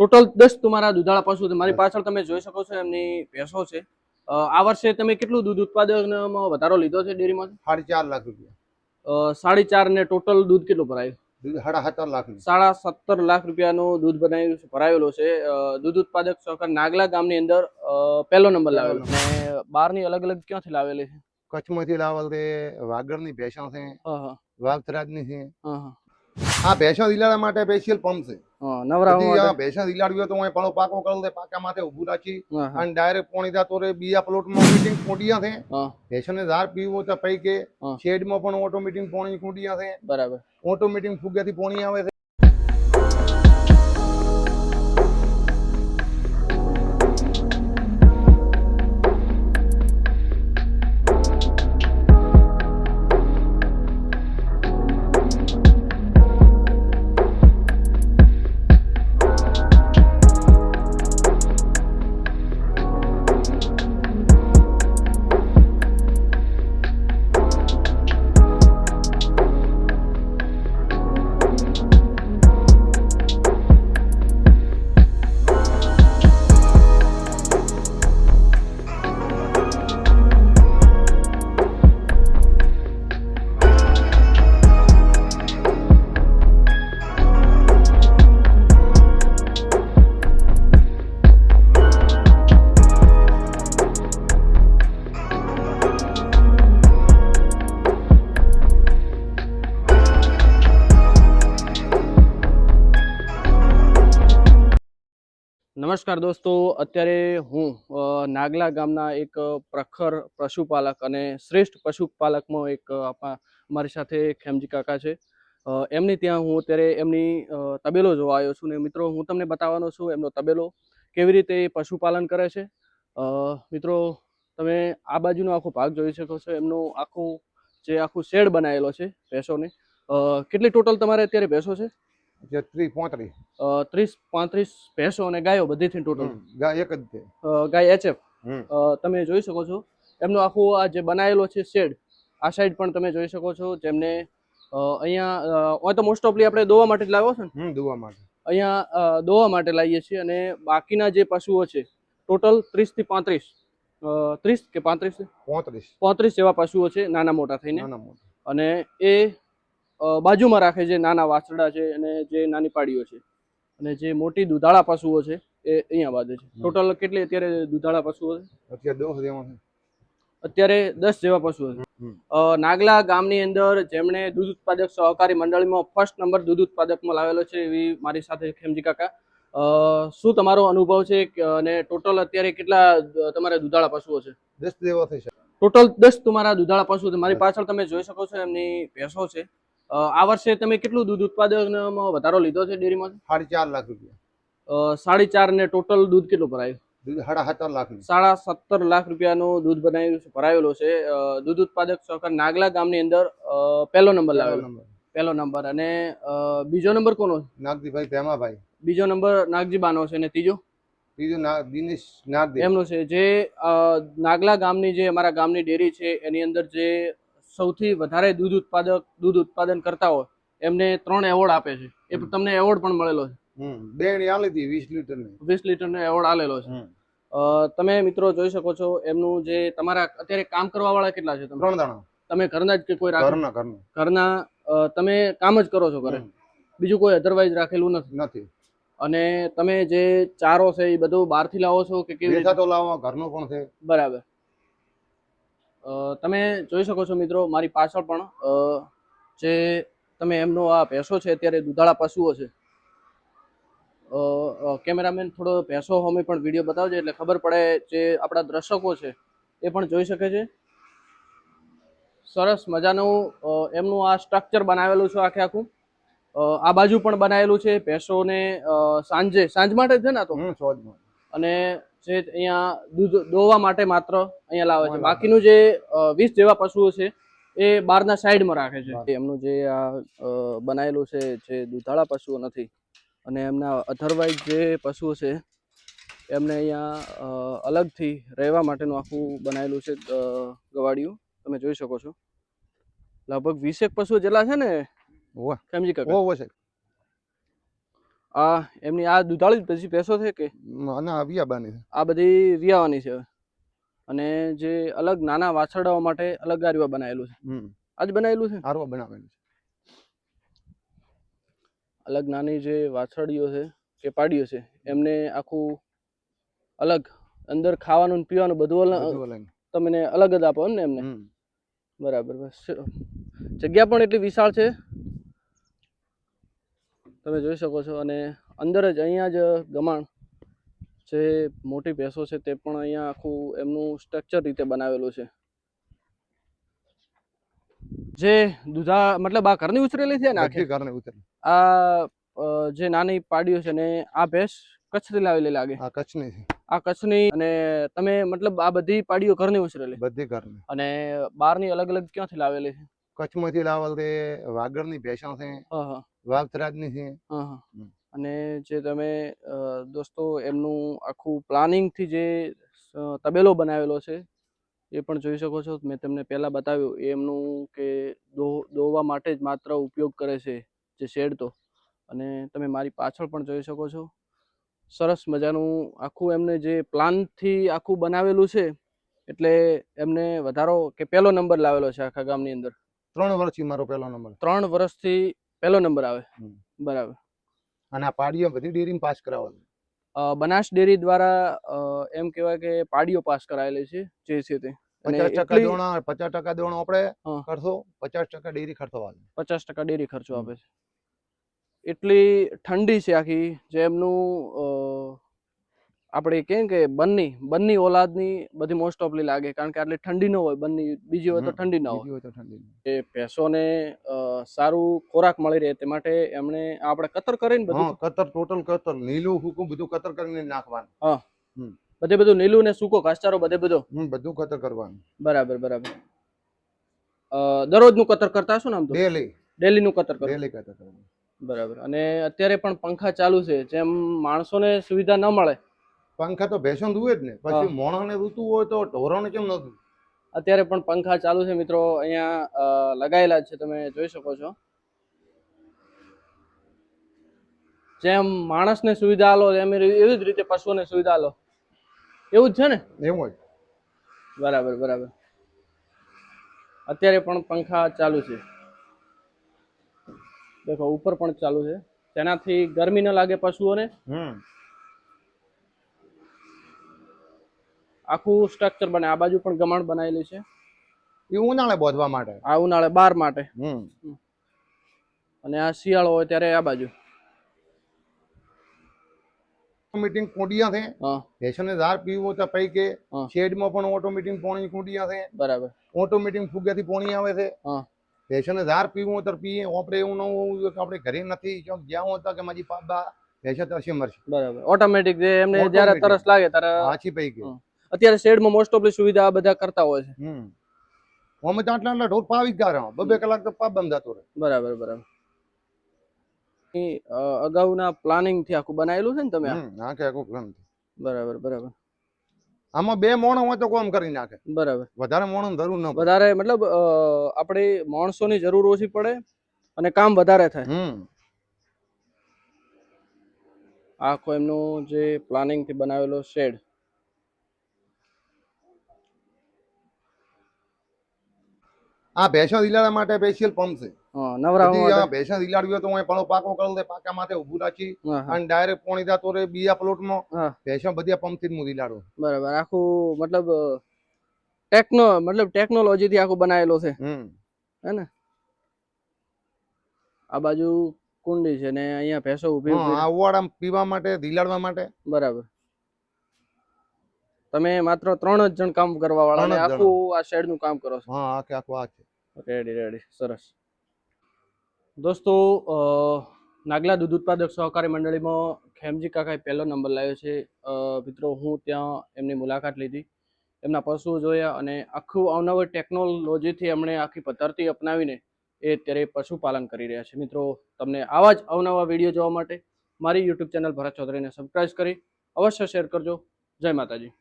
Total દસ તમારા દુધાળા પશુ છે. મારી પાછળ તમે જોઈ શકો છો એમની ભેંસો છે. આ વર્ષે તમે કેટલું દૂધ ઉત્પાદનમાં વધારો લીધો છે ડેરીમાં સાડી ચાર લાખ રૂપિયા. સાડી ચાર ને ટોટલ દૂધ કેટલું ભરાયું? દૂધ સાડા સત્તર લાખ સાડા સત્તર લાખ રૂપિયાનું દૂધ બનાવ્યું છે ભરાયેલું છે. દૂધ ઉત્પાદક સહકાર નાગલા ગામની અંદર પહેલો નંબર લાવેલો. અને બહારની અલગ અલગ ક્યાંથી લાવેલી છે? કચ્છમાંથી લાવેલ તે વાગડની ભેંસો છે વાવથરાજની છે. આ ભેંસો દિલાડા માટે સ્પેશિયલ પંપ છે. નવરા આ દિલાડવી હોય તો હું પણો પાકો કરું તે પાકા માથે ઊભું રાખી અને ડાયરેક્ટ પોણી રે બીજા પ્લોટમાં મીટિંગ કુંડિયા છે. હા. ધાર પીવું તો શેડમાં પણ ઓટોમેટિક પોણી કુંડિયા છે. બરાબર. ઓટોમેટિક ફુગ્યાથી પોણી આવે છે. નમસ્કાર દોસ્તો, અત્યારે હું નાગલા ગામના એક પ્રખર પશુપાલક અને શ્રેષ્ઠ પશુપાલકમાં એક આપણા મારી સાથે ખેમજી કાકા છે. એમની ત્યાં હું અત્યારે એમની તબેલો જોવા આવ્યો છું ને મિત્રો, હું તમને બતાવવાનો છું એમનો તબેલો કેવી રીતે એ પશુપાલન કરે છે. મિત્રો, તમે આ બાજુનો આખો ભાગ જોઈ શકો છો, એમનું આખું જે આખું શેડ બનાવેલો છે, ભેંસોને. કેટલી ટોટલ તમારે અત્યારે ભેંસો છે? જે ત્રીસ પોત્રીસ. ત્રીસ પાંત્રીસ ભેંસો અને ગાયો બધીથી ટોટલ ગાય એક જ છે. ગાય એચએફ તમે જોઈ શકો છો. એમનો આખું આ જે બનાવેલો છે શેડ આ સાઈડ પણ તમે જોઈ શકો છો. જેમને અહીંયા હોય તો મોસ્ટ ઓફલી આપણે દોવા માટે જ લાવ્યો છે ને? દોવા માટે. અહીંયા દોવા માટે લાવીએ છીએ અને બાકીના જે પશુઓ છે ટોટલ ત્રીસથી પાંત્રીસ. ત્રીસ કે પાંત્રીસ? પોત્રીસ. પાંત્રીસ જેવા પશુઓ છે નાના મોટા થઈને. અને એ બાજુમાં રાખે છે નાના વાછરડા છે અને જે નાની પાડીઓ છે. અને જે મોટી દુધાળા પશુઓ છે એ અહીંયા બાજુ છે. ટોટલ કેટલી અત્યારે દુધાળા પશુઓ છે? અત્યારે દસ જેવા પશુઓ છે અ, નાગલા ગામની અંદર જેમણે દૂધ ઉત્પાદક સહકારી મંડળીમાં ફર્સ્ટ નંબર દૂધ ઉત્પાદકમાં લાવેલો છે એવી મારી સાથે ખેમજી કાકા. અ, શું તમારો અનુભવ છે કે- અને ટોટલ અત્યારે કેટલા તમારા દુધાળા પશુઓ છે? દસ જેવા થઈ છે ટોટલ દસ તમારા દુધાળા પશુ છે. મારી પાછળ તમે જોઈ શકો છો એમની ભેંસો છે. આ વર્ષે તમે કેટલું દૂધ ઉત્પાદનમાં વધારો લીધો છે ડેરીમાં? સાડી ચાર લાખ રૂપિયા. સાડી ચાર ને ટોટલ દૂધ કેટલું ભરાયું? દૂધ સાડા સત્તર લાખ સાડા સત્તર લાખ રૂપિયાનું દૂધ બનાવ્યું છે ભરાયેલું છે. દૂધ ઉત્પાદક સહકાર નાગલા ગામની અંદર પહેલો નંબર લાવેલો. પહેલો નંબર. અને બીજો નંબર કોનો નાગજીભાઈ ભેમાભાઈ બીજો નંબર નાગજી બાનો છે અને ત્રીજો? ત્રીજો દિનેશ નાગદેવ. એમનો છે. જે નાગલા ગામની જે અમારા ગામની ડેરી છે એની અંદર જે સૌથી વધારે દૂધ ઉત્પાદક દૂધ ઉત્પાદન કરતા હોય એમને ત્રણ એવોર્ડ આપે છે. એ તમને એવોર્ડ પણ મળેલો છે. આલી હતી વીસ લીટર વીસ લીટરનો એવોર્ડ આલેલો છે. તમે મિત્રો જોઈ શકો છો એમનું જે તમારા અત્યારે કામ કરવા વાળા કેટલા છે તમે? ત્રણ દાણા તમે ઘરના જ કે કોઈ ઘરના ઘરના. ઘરના તમે કામ જ કરો છો ઘરે? બીજું કોઈ અધરવાઇઝ રાખેલું નથી? નથી. અને તમે જે ચારો છે એ બધું બહારથી લાવો છો કે કેવી રીતે? વેચા તો પણ છે. બરાબર. તમે જોઈ શકો છો મિત્રો મારી પાછળ પણ જે તમે એમનો આ ભેંસો છે અત્યારે દુધાળા પશુઓ છે. કેમેરામેન થોડો ભેંસો હોમે પણ વીડિયો બતાવજો એટલે ખબર પડે જે આપણા દર્શકો છે એ પણ જોઈ શકે છે. સરસ મજાનું એમનું આ સ્ટ્રક્ચર બનાવેલું છે આખે આખું. આ બાજુ પણ બનાવેલું છે ભેંસોને સાંજે સાંજ માટે જ છે ને તો? અને જે અહીંયા દૂધ દોવા માટે માત્ર અહીંયા લાવે છે. બાકીનું જે વીસ જેવા પશુઓ છે એ બહારના સાઈડમાં રાખે છે. એમનું જે આ બનાવેલું છે જે દુધાળા પશુઓ નથી અને એમના અધરવાઇઝ જે પશુઓ છે એમને અહીંયા અલગથી રહેવા માટેનું આખું બનાવેલું છે ગવાડિયું. તમે જોઈ શકો છો. લગભગ વીસેક પશુઓ જેટલા છે ને? સમજી છે આ એમની આ દુધાળી પછી ભેંસો છે કે? અને આવ્યા બાની છે. આ બધી વિયાવાની છે અને જે અલગ નાના વાછરડાઓ માટે અલગ ગારીવા બનાવેલું છે. આજ બનાવેલું છે? હારવા બનાવેલું છે. અલગ નાની જે વાછરડીઓ છે કે પાડીઓ છે એમને આખું અલગ અંદર ખાવાનું પીવાનું બધું તમને અલગ અલગ. તમે અલગ જ આપો ને એમને? બરાબર બસ. જગ્યા પણ એટલી વિશાળ છે તમે જોઈ શકો છો અને અંદર જ અહીંયા જ ગમાણ જે મોટી ભેંસો છે તે પણ અહીંયા આખું એમનું સ્ટ્રક્ચર રીતે બનાવેલું છે. જે દૂધા મતલબ આ ઘરની ઉછરેલી છે ને આખી? આ જે નાની પાડીઓ છે ને આ ભેંસ કચ્છથી લાવેલી લાગે? આ કચ્છની છે. આ કચ્છની અને તમે મતલબ આ બધી પાડીઓ ઘરની ઉછરેલી? બધી ઘરની. અને બહારની અલગ અલગ ક્યાંથી લાવેલી છે? કચ્છમાંથી લાવલ તે વાગડની ભેંસા છે હા હા. છે. અને જે તમે દોસ્તો એમનું આખું પ્લાનિંગથી જે તબેલો બનાવેલો છે એ પણ જોઈ શકો છો. મેં તમને પહેલાં બતાવ્યું એમનું કે દો દોવા માટે જ માત્ર ઉપયોગ કરે છે જે શેડ તો. અને તમે મારી પાછળ પણ જોઈ શકો છો. સરસ મજાનું આખું એમને જે પ્લાનથી આખું બનાવેલું છે એટલે એમને વધારો કે પહેલો નંબર લાવેલો છે આખા ગામની અંદર. ત્રણ વર્ષથી મારો પહેલો નંબર. ત્રણ વર્ષથી પહેલો નંબર આવે? બરાબર. અને આ પાડીઓ બધી ડેરીમાં પાસ કરાવવાનું બનાસ ડેરી દ્વારા એમ કહેવાય કે પાડીઓ પાસ કરાયેલી છે જે છે તે. પચાસ ટકા દોણા પચાસ ટકા દોણો આપણે. ખર્ચો પચાસ ટકા ડેરી ખર્ચો આવે. પચાસ ટકા ડેરી ખર્ચો આપે છે. એટલી ઠંડી છે આખી જે એમનું આપણે કેમ કે બંની બંની ઓલાદની બધી મોસ્ટ ઓફલી લાગે કારણ કે આટલી ઠંડી ન હોય બંની બીજી હોય તો ઠંડી ન હોય. તો ઠંડી એ ભેંસોને સારું ખોરાક મળી રહે તે માટે એમણે આપણે કતર કરીને બધું કતર ટોટલ કતર નીલું હુકું બધું કતર કરીને નાખવાનું. બધે બધું નીલું ને સૂકો ઘાસચારો બધે બધો? બધું કતર કરવાનું. બરાબર બરાબર. દરરોજનું કતર કરતા હશો ને તો? ડેલી. ડેલીનું કતર કરો. ડેલી કતર કરવાનું. બરાબર. અને અત્યારે પણ પંખા ચાલુ છે જેમ માણસોને સુવિધા ન મળે પંખા તો ભેંસો દુવે જ ને. પછી. મોણાને ઋતુ હોય તો ઢોરણ કેમ નથી અત્યારે પણ પંખા ચાલુ છે મિત્રો અહીંયા લગાયેલા છે તમે જોઈ શકો છો. જેમ માણસને સુવિધા આલો એમ એવી જ રીતે પશુઓને સુવિધા આલો. એવું જ છે ને? એવું જ બરાબર બરાબર. અત્યારે પણ પંખા ચાલુ છે. દેખો ઉપર પણ ચાલુ છે. તેનાથી ગરમી ન લાગે પશુઓને. હમ. આખું સ્ટ્રક્ચર બને. આ બાજુ પણ ગમાણ બનાવેલું છે. એ ઉનાળે બોધવા માટે? આ ઉનાળે બાર માટે. અને આ શિયાળો હોય ત્યારે આ બાજુ. ઓટોમેટિક કુંડિયા છે. ભેસને ધાર પીવો તો પૈ કે શેડમાં પણ ઓટોમેટિક પોણી કુંડિયા છે. બરાબર. ઓટોમેટિક ફુગ્યાથી પોણી આવે છે. ભેસને ધાર પીવું તો પીએ. આપણે એવું ન હોવું જોઈએ કે આપણે ઘરે નથી ક્યાંક જ્યાં હોતા કે મારી પાબા ભેંસો તરસી મરશે. બરાબર. ઓટોમેટિક જે એમને જ્યારે તરસ લાગે ત્યારે હાચી પૈ હા. અત્યારે શેડમાં મોસ્ટ ઓફલી સુવિધા આ બધા કરતા હોય છે. હમ. અમે તો આટલા આટલા ઢોર પાવી જ ગયા બબે કલાક તો પાપ જતો રહે. બરાબર બરાબર. અગાઉના પ્લાનિંગથી આખું બનાવેલું છે ને તમે? કે આખું પ્લાન બરાબર બરાબર. આમાં બે મોણો હોય તો કોમ કરી નાખે. બરાબર. વધારે મોણ જરૂર ન વધારે મતલબ આપણે માણસોની જરૂર ઓછી પડે અને કામ વધારે થાય. હમ. આખો એમનું જે પ્લાનિંગથી બનાવેલો શેડ. આ ભેંસા દિલાડા માટે સ્પેશિયલ પંપ છે. નવરા ભેંસો દિલાડવી હોય તો હું પણ પાકો કરી પાકા માથે ઊભું રાખી અને ડાયરેક્ટ પોણી જતો રહે બીજા પ્લોટમાં. ભેંસો બધી પંપથી હું દિલાડું. બરાબર આખું મતલબ ટેકનો મતલબ ટેકનોલોજી થી આખું બનાવેલો છે. હે ને? આ બાજુ કુંડી છે ને અહીંયા ભેંસો ઊભી હા, ઊભી આ ઉવાડા પીવા માટે દિલાડવા માટે. બરાબર. તમે માત્ર ત્રણ જ જણ કામ કરવા વાળા અને આખું આ શેડનું કામ કરો છો. હા આખે આખું આ છે. રેડી રેડી સરસ. દોસ્તો નાગલા દૂધ ઉત્પાદક સહકારી મંડળીમાં ખેમજી કાકાએ પહેલો નંબર લાવ્યો છે. મિત્રો, હું ત્યાં એમની મુલાકાત લીધી. એમના પશુઓ જોયા અને આખું અવનવી ટેકનોલોજીથી એમણે આખી પદ્ધતિ અપનાવીને એ અત્યારે પશુપાલન કરી રહ્યા છે. મિત્રો, તમને આવા જ અવનવા વીડિયો જોવા માટે મારી યુટ્યુબ ચેનલ ભરત ચૌધરીને સબસ્ક્રાઈબ કરી અવશ્ય શેર કરજો. જય માતાજી.